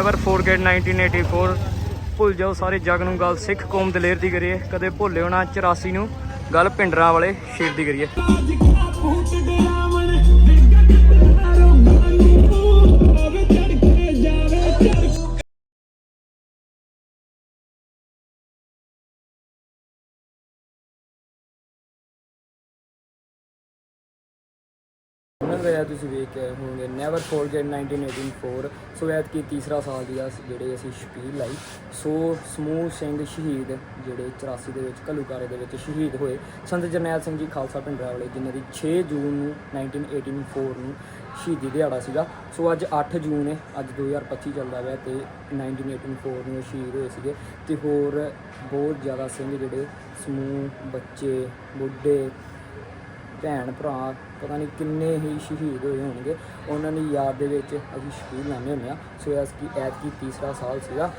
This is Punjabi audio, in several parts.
ਨੈਵਰ ਫੋਰਗੇਟ 1984 ਭੁੱਲ ਜਾਓ ਸਾਰੇ ਜਗ ਨੂੰ ਗੱਲ, ਸਿੱਖ ਕੌਮ ਦਲੇਰ ਦੀ ਕਰੀਏ। ਕਦੇ ਭੁੱਲਿਓ ਨਾ 84 ਨੂੰ ਗੱਲ ਪਿੰਡਰਾਂ ਵਾਲੇ ਸ਼ੇਰ ਦੀ ਕਰੀਏ। ਉਹਨਾਂ ਦਾ ਤੁਸੀਂ ਵੇਖ ਕੇ ਆਏ ਹੋਵੋਗੇ ਨੈਵਰ ਫੋਰਗੇਟ 1984 ਸੋ ਐਤ ਕੀ ਤੀਸਰਾ ਸਾਲ ਦੀ ਆ ਜਿਹੜੇ ਅਸੀਂ ਸ਼ਪੀਲ ਲਾਈ। ਸੋ ਸਮੂਹ ਸਿੰਘ ਸ਼ਹੀਦ, ਜਿਹੜੇ 84 ਦੇ ਵਿੱਚ ਘੱਲੂਕਾਰੇ ਦੇ ਵਿੱਚ ਸ਼ਹੀਦ ਹੋਏ। ਸੰਤ ਜਰਨੈਲ ਸਿੰਘ ਜੀ ਖਾਲਸਾ ਪਿੰਡਰਾ ਵਾਲੇ ਜਿਨ੍ਹਾਂ ਦੀ 6 ਜੂਨ ਨੂੰ 1984 ਨੂੰ ਸ਼ਹੀਦੀ ਦਿਹਾੜਾ ਸੀਗਾ। ਸੋ ਅੱਜ 8 ਜੂਨ ਹੈ ਅੱਜ 2025 ਚੱਲਦਾ ਪਿਆ ਤੇ 1984 ਨੂੰ ਸ਼ਹੀਦ ਹੋਏ ਸੀਗੇ। ਤੇ ਹੋਰ ਬਹੁਤ ਜ਼ਿਆਦਾ ਸਿੰਘ ਜਿਹੜੇ ਸਮੂਹ, ਬੱਚੇ, ਬੁੱਢੇ ਭੈਣ ਭਰਾ ਪਤਾ ਨਹੀਂ ਕਿੰਨੇ ਹੀ ਸ਼ਹੀਦ ਹੋਏ ਹੋਣਗੇ। ਉਹਨਾਂ ਦੀ ਯਾਦ ਦੇ ਵਿੱਚ ਅਸੀਂ ਸ਼ਹੀਦ ਲਾਉਂਦੇ ਹੁੰਦੇ ਆ। ਸੋ ਐਸ ਕੀ ਐਤ ਕੀ ਤੀਸਰਾ ਸਾਲ ਸੀਗਾ।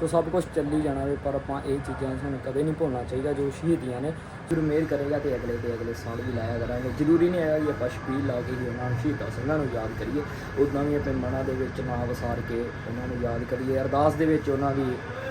ਸੋ ਸਭ ਕੁਝ ਚੱਲੀ ਜਾਣਾ ਵੇ, ਪਰ ਆਪਾਂ ਇਹ ਚੀਜ਼ਾਂ ਸਾਨੂੰ ਕਦੇ ਨਹੀਂ ਭੁੱਲਣਾ ਚਾਹੀਦਾ ਜੋ ਸ਼ਹੀਦੀਆਂ ਨੇ। ਜਦੋਂ ਮਿਹਰ ਕਰੇਗਾ ਤੇ ਅਗਲੇ ਤੇ ਅਗਲੇ ਸਾਲ ਵੀ ਲਾਇਆ ਕਰਾਂਗੇ। ਜ਼ਰੂਰੀ ਨਹੀਂ ਹੈਗਾ ਕਿ ਆਪਾਂ ਸ਼ਪੀਲ ਲਾ ਕੇ ਹੀ ਉਹਨਾਂ ਨੂੰ ਸ਼ਹੀਦਾਂ ਸਿੰਘਾਂ ਨੂੰ ਯਾਦ ਕਰੀਏ। ਉਦਾਂ ਵੀ ਆਪਣੇ ਮਨਾਂ ਦੇ ਵਿੱਚ ਨਾ ਵਸਾਰ ਕੇ ਉਹਨਾਂ ਨੂੰ ਯਾਦ ਕਰੀਏ। ਅਰਦਾਸ ਦੇ ਵਿੱਚ ਉਹਨਾਂ ਦੀ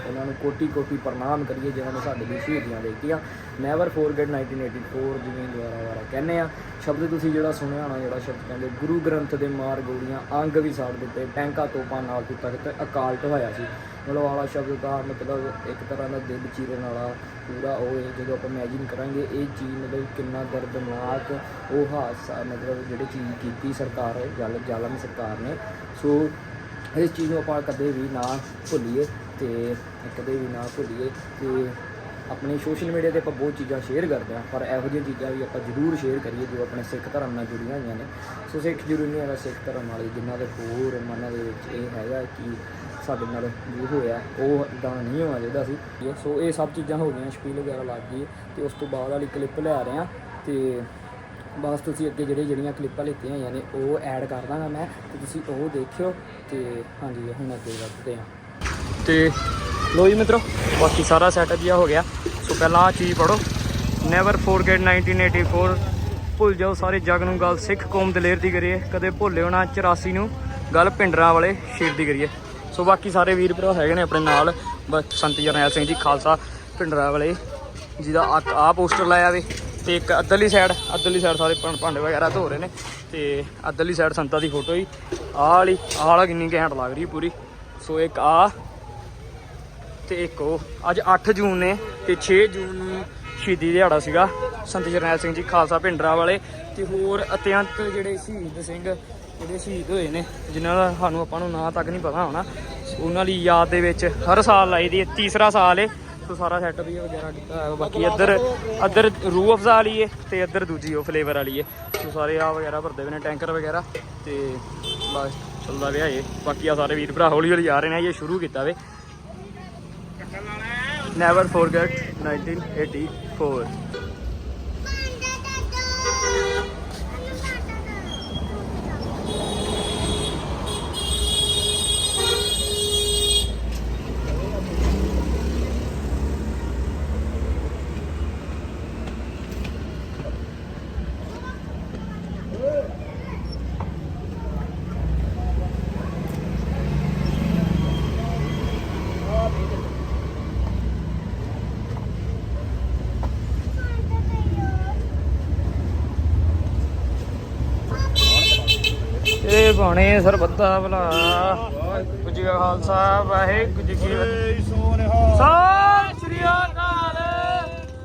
ਉਹਨਾਂ ਨੂੰ ਕੋਟੀ ਕੋਟੀ ਪ੍ਰਣਾਮ ਕਰੀਏ ਜਿਨ੍ਹਾਂ ਨੇ ਸਾਡੇ ਲਈ ਸ਼ਹੀਦੀਆਂ ਦੇ ਦਿੱਤੀਆਂ ਨੈਵਰ ਫੋਰਗੇਟ 1984 ਜਿਵੇਂ ਦੁਆਰਾ ਦੁਆਰਾ ਕਹਿੰਦੇ ਆ। ਸ਼ਬਦ ਤੁਸੀਂ ਜਿਹੜਾ ਸੁਣਿਆ ਹੋਣਾ, ਜਿਹੜਾ ਸ਼ਬਦ ਕਹਿੰਦੇ, ਗੁਰੂ ਗ੍ਰੰਥ ਦੇ ਮਾਰ ਗੋਲੀਆਂ ਅੰਗ ਵੀ ਸਾੜ ਦਿੱਤੇ ਟੈਂਕਾਂ ਤੋਪਾਂ ਨਾਲ ਦਿੱਤਾ ਤੇ ਅਕਾਲ ਢਵਾਇਆ ਸੀ। ਮਤਲਬ ਵਾਲਾ ਸ਼ਬਦ ਦਾ ਮਤਲਬ ਇੱਕ ਤਰ੍ਹਾਂ ਦਾ ਦਿਲ ਚੀਰਨ ਵਾਲਾ ਪੂਰਾ ਉਹ ਹੈ ਜਦੋਂ ਆਪਾਂ ਇਮੇਜਿਨ ਕਰਾਂਗੇ ਇਹ ਚੀਜ਼ ਮਤਲਬ ਕਿੰਨਾ ਦਰਦਨਾਕ ਉਹ ਹਾਦਸਾ, ਮਤਲਬ ਜਿਹੜੀ ਚੀਜ਼ ਕੀਤੀ ਸਰਕਾਰ, ਜਲ, ਜ਼ਾਲਮ ਸਰਕਾਰ ਨੇ। ਸੋ ਇਸ ਚੀਜ਼ ਨੂੰ ਆਪਾਂ ਕਦੇ ਵੀ ਨਾ ਭੁੱਲੀਏ ਤੇ ਕਦੇ ਵੀ ਨਾ ਭੁੱਲੀਏ ਤੇ ਆਪਣੇ ਸੋਸ਼ਲ ਮੀਡੀਆ ਤੇ ਆਪਾਂ ਬਹੁਤ ਚੀਜ਼ਾਂ ਸ਼ੇਅਰ ਕਰਦੇ ਹਾਂ, ਪਰ ਇਹੋ ਜਿਹੀਆਂ ਚੀਜ਼ਾਂ ਵੀ ਆਪਾਂ ਜ਼ਰੂਰ ਸ਼ੇਅਰ ਕਰੀਏ ਜੋ ਆਪਣੇ ਸਿੱਖ ਧਰਮ ਨਾਲ ਜੁੜੀਆਂ ਹੋਈਆਂ ਨੇ। ਸੋ ਸਿੱਖ ਜ਼ਰੂਰੀ ਹੈਗਾ ਸਿੱਖ ਧਰਮ ਵਾਲੇ, ਜਿਨ੍ਹਾਂ ਦੇ ਹੋਰ ਮਨਾਂ ਦੇ ਵਿੱਚ ਇਹ ਹੈਗਾ ਕਿ ਸਾਡੇ ਨਾਲ ਜੋ ਹੋਇਆ, ਉਹ ਇਦਾਂ ਨਹੀਂ ਹੋਣਾ ਚਾਹੀਦਾ ਸੀ। ਸੋ ਇਹ ਸਭ ਚੀਜ਼ਾਂ ਹੋ ਗਈਆਂ ਸ਼ਪੀਲ ਵਗੈਰਾ ਲੱਗ ਗਈ ਤੇ ਉਸ ਤੋਂ ਬਾਅਦ ਵਾਲੀ ਕਲਿੱਪ ਲੈ ਰਹੇ ਹਾਂ ਤੇ ਬਸ ਤੁਸੀਂ ਅੱਗੇ ਜਿਹੜੇ ਜਿਹੜੀਆਂ ਕਲਿੱਪਾਂ ਲਿੱਤੀਆਂ ਹੋਈਆਂ ਨੇ, ਉਹ ਐਡ ਕਰ ਦਾਂਗਾ ਮੈਂ ਤੇ ਤੁਸੀਂ ਉਹ ਦੇਖਿਓ ਤੇ ਹਾਂਜੀ, ਹੁਣ ਅੱਗੇ ਵੱਧਦੇ ਹਾਂ। ਤੇ ਲੋ ਜੀ ਮਿੱਤਰੋ, ਬਾਕੀ ਸਾਰਾ ਸੈਟਅਪ ਜਿਹਾ ਹੋ ਗਿਆ। ਸੋ ਪਹਿਲਾਂ ਆ ਚੀਜ਼ ਪੜੋ ਨੈਵਰ ਫੋਰਗੇਟ 1984 ਭੁੱਲ ਜਾਓ ਸਾਰੇ ਜਗ ਨੂੰ, ਗੱਲ ਸਿੱਖ ਕੌਮ ਦਲੇਰ ਦੀ ਕਰੀਏ। ਕਦੇ ਭੁੱਲਿਓ ਨਾ 84 ਨੂੰ। ਗੱਲ ਪਿੰਡਰਾਂ ਵਾਲੇ ਸ਼ੇਰ ਦੀ ਕਰੀਏ। ਸੋ ਬਾਕੀ ਸਾਰੇ ਵੀਰ ਭਰਾ ਹੈਗੇ ਨੇ ਆਪਣੇ ਨਾਲ, ਬਸ ਸੰਤ ਜਰਨੈਲ ਸਿੰਘ ਜੀ ਖਾਲਸਾ ਪਿੰਡਰਾਂ ਵਾਲੇ, ਜਿਹਦਾ ਆ ਆਹ ਪੋਸਟਰ ਲਾਇਆ ਵੇ, ਤੇ ਇੱਕ ਅੱਧਰਲੀ ਸਾਈਡ ਅੱਧਰਲੀ ਸਾਈਡ ਸਾਰੇ ਭਾਂਡੇ ਵਗੈਰਾ ਧੋ ਰਹੇ ਨੇ, ਤੇ ਅੱਧਰਲੀ ਸਾਈਡ ਸੰਤਾਂ ਦੀ ਫੋਟੋ ਹੀ ਆਹ ਵਾਲੀ, ਆਹ ਵਾਲਾ ਕਿੰਨੀ ਘੈਂਟ ਲੱਗ ਰਹੀ ਪੂਰੀ। ਸੋ ਇੱਕ ਆ, ਤੇ ਇੱਕ ਉਹ। ਅੱਜ 8 ਜੂਨ ਨੇ, ਤੇ 6 ਜੂਨ ਨੂੰ ਸ਼ਹੀਦੀ ਦਿਹਾੜਾ ਸੀਗਾ, ਸੰਤ ਜਰਨੈਲ ਸਿੰਘ ਜੀ ਖਾਲਸਾ ਪਿੰਡਰਾ ਵਾਲੇ, ਤੇ ਹੋਰ ਅਤਿਅੰਤ ਜਿਹੜੇ ਸ਼ਹੀਦ ਸਿੰਘ ਜਿਹੜੇ ਸ਼ਹੀਦ ਹੋਏ ਨੇ, ਜਿਨ੍ਹਾਂ ਦਾ ਸਾਨੂੰ ਆਪਾਂ ਨੂੰ ਨਾਂ ਤੱਕ ਨਹੀਂ ਪਤਾ ਹੋਣਾ। ਉਹਨਾਂ ਲਈ ਯਾਦ ਦੇ ਵਿੱਚ ਹਰ ਸਾਲ ਲਾਈ ਦੀ ਤੀਸਰਾ ਸਾਲ ਏ। ਸੋ ਸਾਰਾ ਸੈਟਅਪ ਵੀ ਵਗੈਰਾ ਕੀਤਾ ਹੋਇਆ, ਬਾਕੀ ਇੱਧਰ ਇੱਧਰ ਰੂਹ ਅਫਜ਼ਾ ਵਾਲੀ ਏ ਤੇ ਇੱਧਰ ਦੂਜੀ ਉਹ ਫਲੇਵਰ ਵਾਲੀ ਏ। ਸੋ ਸਾਰੇ ਆ ਵਗੈਰਾ ਭਰਦੇ ਪਏ ਨੇ, ਟੈਂਕਰ ਵਗੈਰਾ ਤੇ ਬਸ ਚੱਲਦਾ ਪਿਆ ਏ ਬਾਕੀ ਆ ਸਾਰੇ ਵੀਰ ਭਰਾ ਹੌਲੀ ਹੌਲੀ ਆ ਰਹੇ ਨੇ, ਇਹ ਸ਼ੁਰੂ ਕੀਤਾ ਵੇ। Never forget 1984 ਇਹ ਬਾਣੇ ਸਰਬੱਤਾ ਭਲਾ। ਵਾਹਿਗੁਰੂ ਜੀ ਕਾ ਖਾਲਸਾ ਵਾਹਿਗੁਰੂ ਜੀ ਕੀ ਫਤਿਹ। ਸਤਿ ਸ੍ਰੀ ਅਕਾਲ।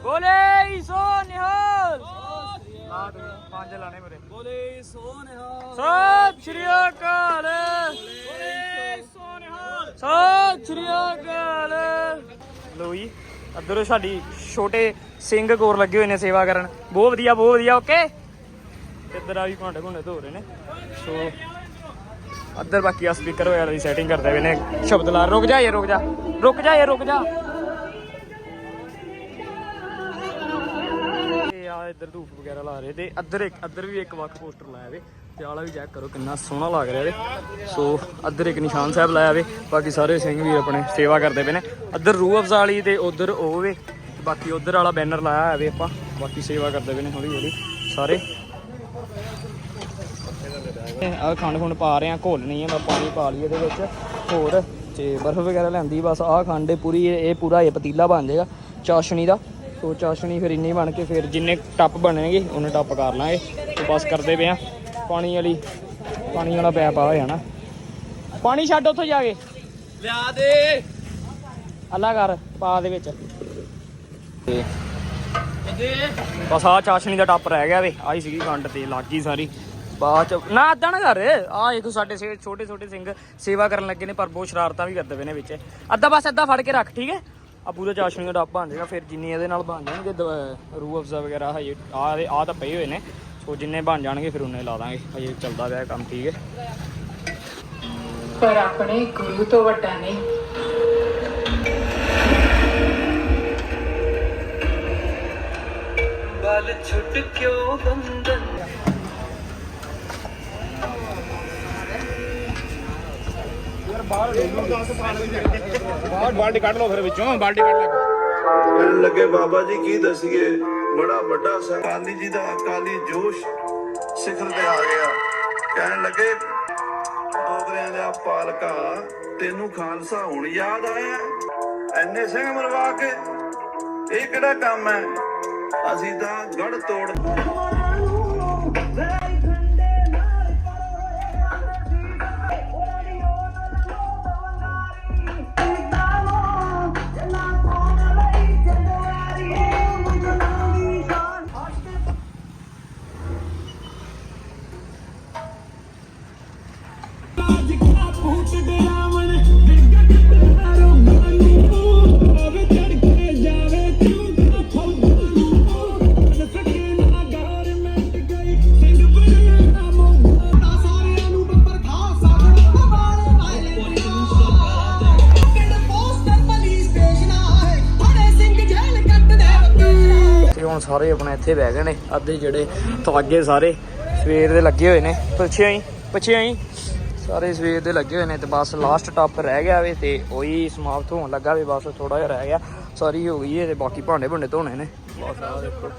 ਬੋਲੇ ਸੋ ਨਿਹਾਲ। ਪੰਜ ਲਾਣੇ ਮੇਰੇ। ਬੋਲੇ ਸੋਨਿਹਾ ਸਤਿ ਸ੍ਰੀ ਅਕਾਲ। ਬੋਲੇ ਸੋਨਿਹਾ ਸਤਿ ਸ੍ਰੀ ਅਕਾਲ। ਲੋ ਜੀ ਅੱਧਰੋਂ ਸਾਡੀ ਛੋਟੇ ਸਿੰਘ ਕੋਰ ਲੱਗੇ ਹੋਏ ਨੇ ਸੇਵਾ ਕਰਨ। ਬਹੁਤ ਵਧੀਆ ਬਹੁਤ ਵਧੀਆ ਓਕੇ ਇੱਧਰ ਆ ਵੀ ਭਾਂਡੇ ਭੁੰਡੇ ਧੋ ਰਹੇ ਨੇ। ਸੋ ਅੱਧਰ ਬਾਕੀ ਆ ਸਪੀਕਰ ਵਗੈਰਾ ਦੀ ਸੈਟਿੰਗ ਕਰਦੇ ਪਏ ਨੇ। ਸ਼ਬਦ ਲਾ, ਰੁਕ ਜਾ ਇਹ ਰੁਕ ਜਾ। ਰੁਕ ਜਾ ਇਹ ਰੁਕ ਜਾ। ਤੇ ਆ ਇੱਧਰ ਧੂਫ ਵਗੈਰਾ ਲਾ ਰਹੇ ਤੇ ਅੱਧਰ ਇੱਕ, ਅੱਧਰ ਵੀ ਇੱਕ ਵੱਖ ਪੋਸਟਰ ਲਾਇਆ ਵੇ। ਤੇ ਆਲਾ ਵੀ ਚੈੱਕ ਕਰੋ ਕਿੰਨਾ ਸੋਹਣਾ ਲੱਗ ਰਿਹਾ ਵੇ। ਸੋ ਅੱਧਰ ਇੱਕ ਨਿਸ਼ਾਨ ਸਾਹਿਬ ਲਾਇਆ ਵੇ। ਬਾਕੀ ਸਾਰੇ ਸਿੰਘ ਵੀ ਆਪਣੇ ਸੇਵਾ ਕਰਦੇ ਪਏ ਨੇ। ਅੱਧਰ ਰੂਹ ਅਫਜ਼ਾ ਵਾਲੀ ਤੇ ਉਧਰ ਉਹ ਵੇ। ਬਾਕੀ ਉਧਰ ਵਾਲਾ ਬੈਨਰ ਲਾਇਆ ਹੋਇਆ ਵੇ ਆਪਾਂ। ਬਾਕੀ ਸੇਵਾ ਕਰਦੇ ਪਏ ਨੇ ਹੌਲੀ ਹੌਲੀ ਸਾਰੇ ਆ ਖੰਡ ਖੁੰਡ ਪਾ ਰਹੇ ਆ ਘੋਲਣੀ ਹੈ ਮੈਂ ਪਾਣੀ ਪਾ ਲਈ ਇਹਦੇ ਵਿੱਚ ਹੋਰ ਤੇ ਬਰਫ਼ ਵਗੈਰਾ ਲੈਂਦੀ ਬਸ ਆਹ ਖਾਂਡੇ ਪੂਰੀ ਇਹ ਪੂਰਾ ਇਹ ਪਤੀਲਾ ਬਣ ਜਾਏਗਾ ਚਾਸ਼ਣੀ ਦਾ। ਸੋ ਚਾਸ਼ਣੀ ਫਿਰ ਇੰਨੀ ਬਣ ਕੇ ਫਿਰ ਜਿੰਨੇ ਟੱਪ ਬਣਨਗੇ ਉਹਨੇ ਟੱਪ ਕਰ ਲਾਂਗੇ। ਤੇ ਬਸ ਕਰਦੇ ਪਏ ਆ ਪਾਣੀ ਵਾਲੀ ਪਾਣੀ ਵਾਲਾ ਪੈਪ ਆ ਨਾ। ਪਾਣੀ ਛੱਡ ਉੱਥੋਂ ਜਾ ਕੇ। ਲਿਆ ਦੇ। ਅੱਲਾ ਕਰ ਪਾ ਦੇ ਵਿੱਚ। ਤੇ ਬਸ ਆ ਚਾਸ਼ਣੀ ਦਾ ਟੱਪ ਰਹਿ ਗਿਆ ਵੇ ਆਈ ਸੀਗੀ ਖੰਡ ਤੇ ਲੱਗ ਗਈ ਸਾਰੀ। ਬਾਅਦ ਚ ਨਾ ਅੱਧਾ ਨਾ ਕਰ। ਆ ਦੇਖੋ ਸਾਡੇ ਸੇ ਛੋਟੇ ਛੋਟੇ ਸਿੰਘ ਸੇਵਾ ਕਰਨ ਲੱਗੇ ਨੇ ਪਰ ਬਹੁਤ ਸ਼ਰਾਰਤਾਂ ਵੀ ਕਰਦੇ ਪਏ ਨੇ ਵਿੱਚ। ਅੱਧਾ ਬਸ ਅੱਧਾ ਫੜ ਕੇ ਰੱਖ ਠੀਕ ਹੈ? ਆ ਪੂਰਾ ਚਾਸ਼ਣੀ ਦਾ ਟੱਪ ਬਣ ਜਾਏਗਾ ਫਿਰ ਜਿੰਨੀ ਇਹਦੇ ਨਾਲ ਬਣ ਜਾਣਗੇ ਦ- ਰੂਹ ਅਫਜ਼ਾ ਵਗੈਰਾ ਹਜੇ ਆ ਆ ਤਾਂ ਪਏ ਹੋਏ ਨੇ। ਸੋ ਜਿੰਨੇ ਬਣ ਜਾਣਗੇ ਫਿਰ ਉਹਨੇ ਲਾ ਦਾਂਗੇ। ਹਜੇ ਚੱਲਦਾ ਪਿਆ ਕੰਮ ਠੀਕ ਹੈ? ਪਰ ਆਪਣੇ ਗੁਰੂ ਤੋਂ ਵੱਡਾ ਨਹੀਂ। ਬਲ ਛੁੱਟ ਕਿਉਂ ਬੰਦਨ ਕਹਿਣ ਲੱਗੇ, ਬਾਬਾ ਜੀ ਕੀ ਦਸੀਏ? ਬੜਾ ਵੱਡਾ ਅਕਾਲੀ ਜੀ ਦਾ ਅਕਾਲੀ ਜੋਸ਼ ਸਿਖਰ ਤੇ ਆ ਗਿਆ। ਕਹਿਣ ਲੱਗੇ ਡੋਗਰਿਆਂ ਦਾ ਪਾਲਕਾ ਤੈਨੂੰ ਖਾਲਸਾ ਹੁਣ ਯਾਦ ਆਇਆ? ਐਨੇ ਸਿੰਘ ਮਰਵਾ ਕੇ, ਇਹ ਕਿਹੜਾ ਕੰਮ ਹੈ? ਅਸੀਂ ਤਾਂ ਗੜ ਤੋੜ ਹੁਣ ਸਾਰੇ ਆਪਣੇ ਇੱਥੇ ਬਹਿ ਗਏ ਨੇ, ਅੱਧੇ ਜਿਹੜੇ ਤਵਾਗੇ ਸਾਰੇ ਸਵੇਰ ਦੇ ਲੱਗੇ ਹੋਏ ਨੇ। ਪਿੱਛੇ ਆਈ ਪਿੱਛੇ ਆਈ। ਸਾਰੇ ਸਵੇਰ ਦੇ ਲੱਗੇ ਹੋਏ ਨੇ ਤੇ ਬਸ ਲਾਸਟ ਟਾਪ ਰਹਿ ਗਿਆ ਵੇ ਤੇ ਉਹੀ ਸਮਾਪਤ ਹੋਣ ਲੱਗਾ ਵੇ, ਬਸ ਥੋੜਾ ਜਿਹਾ ਰਹਿ ਗਿਆ। ਸਾਰੀ ਹੋ ਗਈ ਹੈ ਤੇ ਬਾਕੀ ਭਾਂਡੇ ਭੁੰਡੇ ਧੋਣੇ ਨੇ। ਬਸ ਆਹ ਦੇਖੋ,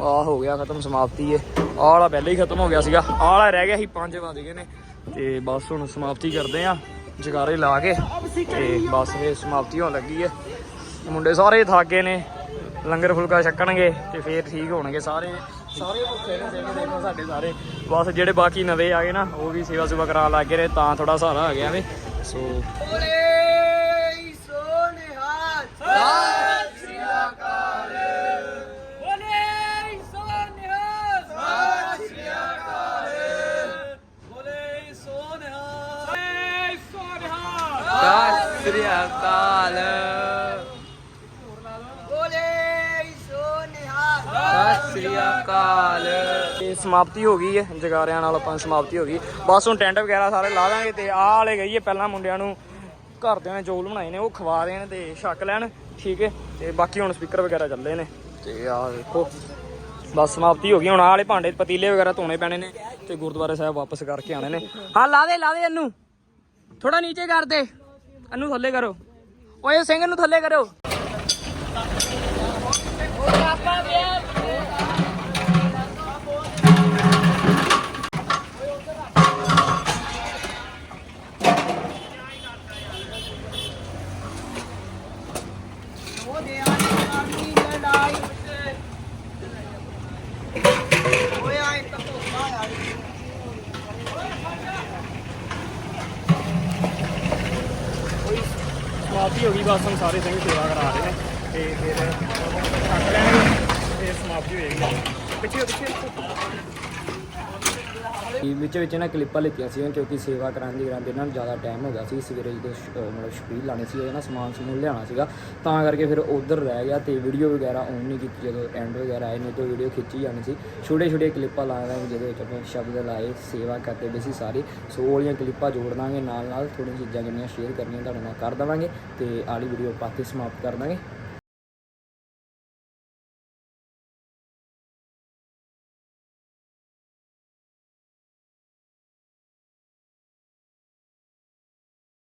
ਆਹ ਹੋ ਗਿਆ ਖਤਮ, ਸਮਾਪਤੀ ਹੈ ਆਲਾ ਵਾਲਾ ਪਹਿਲਾਂ ਹੀ ਖਤਮ ਹੋ ਗਿਆ ਸੀਗਾ। ਆਲਾ ਰਹਿ ਗਿਆ ਸੀ 5 ਵਜ ਗਏ ਨੇ। ਤੇ ਬਸ ਹੁਣ ਸਮਾਪਤੀ ਕਰਦੇ ਆ, ਜਗਾਰੇ ਲਾ ਕੇ। ਤੇ ਬਸ ਇਹ ਸਮਾਪਤੀ ਹੋਣ ਲੱਗੀ ਹੈ ਮੁੰਡੇ ਸਾਰੇ ਥੱਕ ਗਏ ਨੇ। ਲੰਗਰ ਫੁਲਕਾ ਛਕਣਗੇ ਤੇ ਫੇਰ ਠੀਕ ਹੋਣਗੇ ਸਾਰੇ। ਸਾਰੇ ਭੁੱਖੇ ਨੇ ਸਿੰਘ ਦੇਖੋ ਸਾਡੇ ਸਾਰੇ। ਬਸ ਜਿਹੜੇ ਬਾਕੀ ਨਵੇਂ ਆ ਗਏ ਨਾ ਉਹ ਵੀ ਸੇਵਾ ਸੁਭਾ ਕਰਾਉਣ ਲੱਗ ਗਏ ਨੇ ਤਾਂ ਥੋੜਾ ਸਹਾਰਾ ਆ ਗਿਆ ਵੇ। ਸੋ ਸਤਿ ਸ੍ਰੀ ਅਕਾਲ। ਸ੍ਰੀ ਅਕਾਲ ਬੋਲੇ ਸੋ ਨਿਹਾਲ ਬੋਲੇ ਸੋ ਨਿਹਾਲ ਸਤਿ ਸ੍ਰੀ ਅਕਾਲ ਬੋਲੇ ਸੋ ਨਿਹਾਲ ਸਤਿ ਸ੍ਰੀ ਅਕਾਲ ਤੇ ਸਮਾਪਤੀ ਹੋ ਗਈ ਹੈ ਜਗਾਰਿਆਂ ਨਾਲ ਆਪਾਂ ਸਮਾਪਤੀ ਹੋ ਗਈ। ਬਸ ਹੁਣ ਟੈਂਟ ਵਗੈਰਾ ਸਾਰੇ ਲਾ ਦਾਂਗੇ ਤੇ ਆਹ ਵਾਲੇ ਗਈਏ ਪਹਿਲਾਂ ਮੁੰਡਿਆਂ ਨੂੰ ਘਰਦਿਆਂ ਨੇ ਚੌਲ ਬਣਾਏ ਨੇ ਉਹ ਖਵਾ ਦੇਣ ਤੇ ਛਕ ਲੈਣ ਠੀਕ ਹੈ? ਤੇ ਬਾਕੀ ਹੁਣ ਸਪੀਕਰ ਵਗੈਰਾ ਚੱਲੇ ਨੇ। ਤੇ ਆਹ ਦੇਖੋ। ਬਸ ਸਮਾਪਤੀ ਹੋ ਗਈ ਹੁਣ ਆਹ ਵਾਲੇ ਭਾਂਡੇ ਪਤੀਲੇ ਵਗੈਰਾ ਧੋਣੇ ਪੈਣੇ ਨੇ ਤੇ ਗੁਰਦੁਆਰੇ ਸਾਹਿਬ ਵਾਪਸ ਕਰਕੇ ਆਣੇ ਨੇ। ਹਾਂ ਲਾ ਦੇ ਲਾ ਦੇ ਇਹਨੂੰ ਥੋੜਾ ਨੀਚੇ ਕਰ ਦੇ। ਇਹਨੂੰ ਥੱਲੇ ਕਰੋ। ਓਏ ਸਿੰਘ ਨੂੰ ਥੱਲੇ ਕਰੋ। ਸਮਾਪਤੀ ਸਾਰੇ ਸਿੰਘ ਸੇਵਾ ਕਰਾ ਰਹੇ ਨੇ ਤੇ ਫਿਰ ਛੱਕ ਲੈਣਗੇ ਤੇ ਸਮਾਪਤੀ ਹੋਏਗੀ। ਪਿੱਛੇ ਪਿੱਛੇ। ਵਿੱਚ ਵਿੱਚ ਇਹਨਾਂ ਕਲਿੱਪਾਂ ਲਿੱਤੀਆਂ ਸੀ ਕਿਉਂਕਿ ਸੇਵਾ ਕਰਾਉਂਦੇ ਕਰਾਉਂਦੇ ਇਹਨਾਂ ਨੂੰ ਜ਼ਿਆਦਾ ਟਾਈਮ ਹੋ ਗਿਆ ਸੀ। ਸਵੇਰੇ ਜਦੋਂ ਸ਼- ਮਤਲਬ ਸ਼ਪੀਲ ਲਾਣੀ ਸੀ ਉਹਦਾ ਸਮਾਨ ਸਮੂਨ ਲਿਆਉਣਾ ਸੀਗਾ। ਤਾਂ ਕਰਕੇ ਫਿਰ ਉਧਰ ਰਹਿ ਗਿਆ ਤੇ ਵੀਡੀਓ ਵਗੈਰਾ ਆਨ ਨਹੀਂ ਕੀਤੀ, ਜਦੋਂ ਐਂਡ ਵਗੈਰਾ ਆਏ ਨੇ ਤਾਂ ਵੀਡੀਓ ਖਿੱਚੀ ਜਾਣੀ ਸੀ। ਛੋਟੇ ਛੋਟੇ ਕਲਿੱਪਾਂ ਲਾ ਦਾਂਗੇ ਜਿਹਦੇ ਵਿੱਚ ਆਪਣੇ ਸ਼ਬਦ ਲਾਏ, ਸੇਵਾ ਕਰਦੇ ਪਏ ਸੀ ਸਾਰੇ। ਸੋ ਉਹ ਵਾਲੀਆਂ ਕਲਿੱਪਾਂ ਜੋੜ ਦਾਂਗੇ ਨਾਲ ਨਾਲ ਥੋੜ੍ਹੀਆਂ ਚੀਜ਼ਾਂ ਜਿਹੜੀਆਂ ਸ਼ੇਅਰ ਕਰਨੀਆਂ, ਤੁਹਾਡੇ ਨਾਲ ਕਰ ਦੇਵਾਂਗੇ ਤੇ ਆਲੀ ਵੀਡੀਓ ਆਪਾਂ ਕੇ ਸਮਾਪਤ ਕਰ ਦਾਂਗੇ।